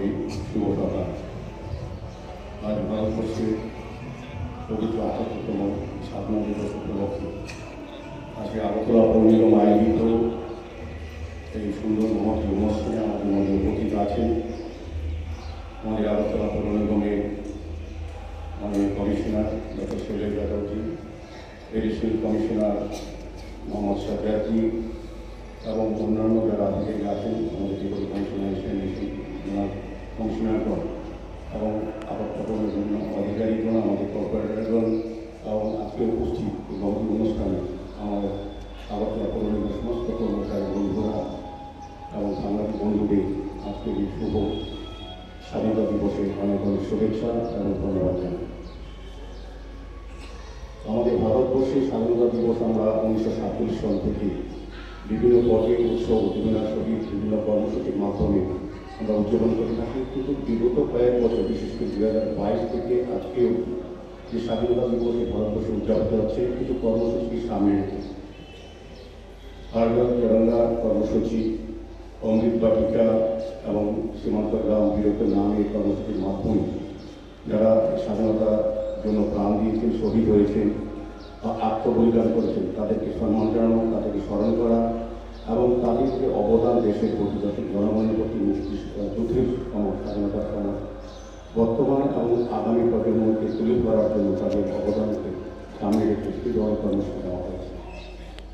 সবাইকে শুভ সকাল আজ ভারতবর্ষে পবিত্র আঠাত্তরতম স্বাধীনতা দিবস আজকে আগরতলা পৌর্ণিম আয়োজিত এই সুন্দর মহৎ অনুষ্ঠানে আমাদের মধ্যে উপস্থিত আছেন আমাদের আগরতলা পৌর নিগমের মাননীয় commissioner doctor Shailesh Yadavji additional commissioner Mohammad Sajadi এবং অন্যান্য যারা আধিকারিক আছেন আমাদের ডেপুটি কমিশনার হিসেবে ওনার কমিশনারগণ এবং আগরতলার বিভিন্ন আধিকারিকগণ আমাদের কর্পোরেটরগণ এবং আজকে উপস্থিত মহৎ অনুষ্ঠানে আমাদের আগরতলা পৌর নিগমের সমস্ত কর্মচারী বন্ধুরা এবং সাংবাদিক বন্ধুদের আজকে এই শুভ স্বাধীনতা দিবসে অনেক অনেক শুভেচ্ছা এবং ধন্যবাদ জানাই। আমাদের ভারতবর্ষে স্বাধীনতা দিবস আমরা উনিশশো সাতচল্লিশ সাল থেকে বিভিন্ন পর্যায়ে উৎসব উদ্দীপনার সহিত বিভিন্ন কর্মসূচির মাধ্যমে আমরা উদযাপন করে থাকি কিন্তু বিগত কয়েক বছর, বিশেষ করে দু হাজার বাইশ থেকে আজকেও যে স্বাধীনতা দিবসে ভারতবর্ষে উদযাপিত হচ্ছে, কিছু কর্মসূচি সামনে রেখে। হারগার তেরঙ্গা কর্মসূচি, অমৃত বাটিকা এবং সীমান্ত গ্রাম বীরত্ব নামে এই কর্মসূচির মাধ্যমে যারা স্বাধীনতার জন্য প্রাণ দিয়েছেন, শহীদ হয়েছেন বা আত্মবলিদান করেছেন, তাদেরকে সম্মান জানানো তাদেরকে স্মরণ করা এবং যে অবদান দেশের প্রতি যাতে জনগণের প্রতি যুদ্ধের স্বাধীনতার সময় বর্তমান এবং আগামী প্রজন্মকে তুলে ধরার জন্য তাদের অবদানকে সামনে রেখে সেই ধরনের কর্মসূচি